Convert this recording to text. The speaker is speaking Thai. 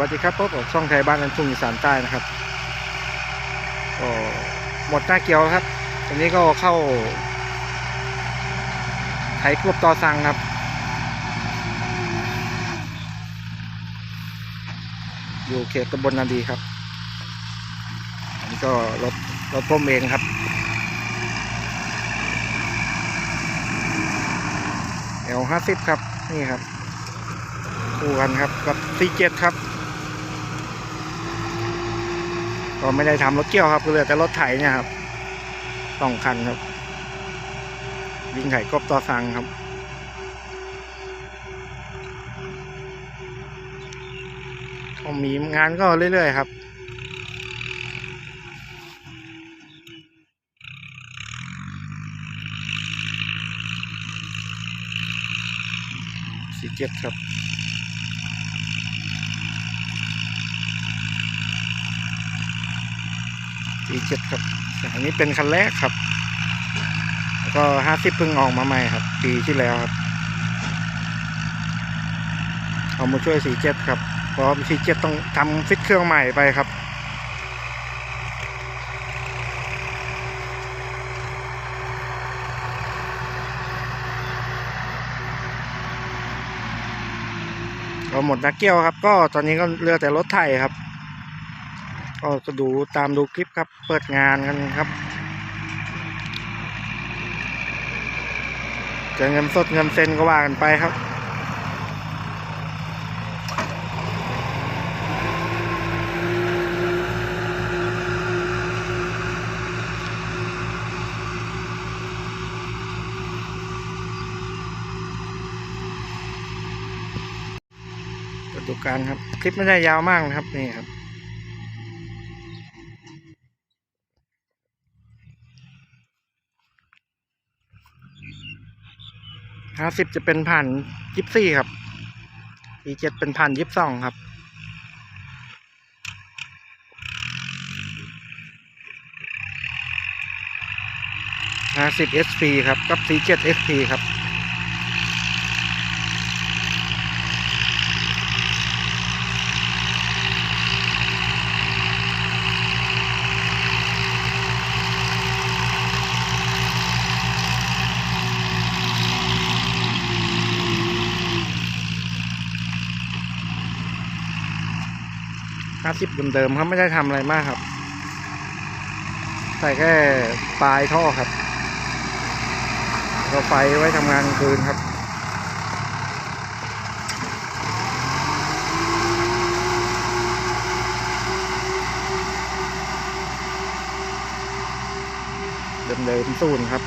วัสดีครับพบกับช่องไทยบ้านนันทุ่งอีสานใต้นะครับก็หมดหน้าเกี่ยวครับตอนนี้ก็เข้า ไถกวบต่อสังครับ อยู่เขตตำบลนาดีครับอันนี้ก็รถรถพ่มเองครับเอลห้าสิบครับ นี่ครับ คู่กันครับกับซีเจ็ดครับ ก็ไม่ได้ทำรถเกี่ยวครับเหลือแต่รถไถเนี่ยครับสองคันครับ วิ่งไถกบต่อสังครับก็มีงานก็เรื่อยๆครับสี่เจ็ดครับ สี่เจ็ดครับอันนี้เป็นคันแรกครับ แล้วก็ห้าสิบเพิ่งออกมาใหม่ครับ ปีที่แล้วครับ เอามาช่วยสี่เจ็ดครับ เพราะสี่เจ็ดต้องทำฟิตเครื่องใหม่ไปครับก็หมดนักเกี่ยวครับ ก็ตอนนี้ก็เหลือแต่รถไถครับ ก็จะดูตามดูคลิปครับ เปิดงานกันครับจะเงินสดเงินเซ็นก็ว่ากันไปครับปิดดูการครับ คลิปไม่ได้ยาวมากนะครับ นี่ครับ ห้าสิบจะเป็นผ่านยิบสี่ครับอีเจ็ดเป็นผ่านยิบสองครับห้าสิบ SP ครับ กับ C7 SP ครับ ห้าสิบเดิมๆครับไม่ได้ทำอะไรมากครับ ใส่แค่ปลายท่อครับก็ไฟไว้ทำงานคืนครับเดิมๆศูนย์ครับ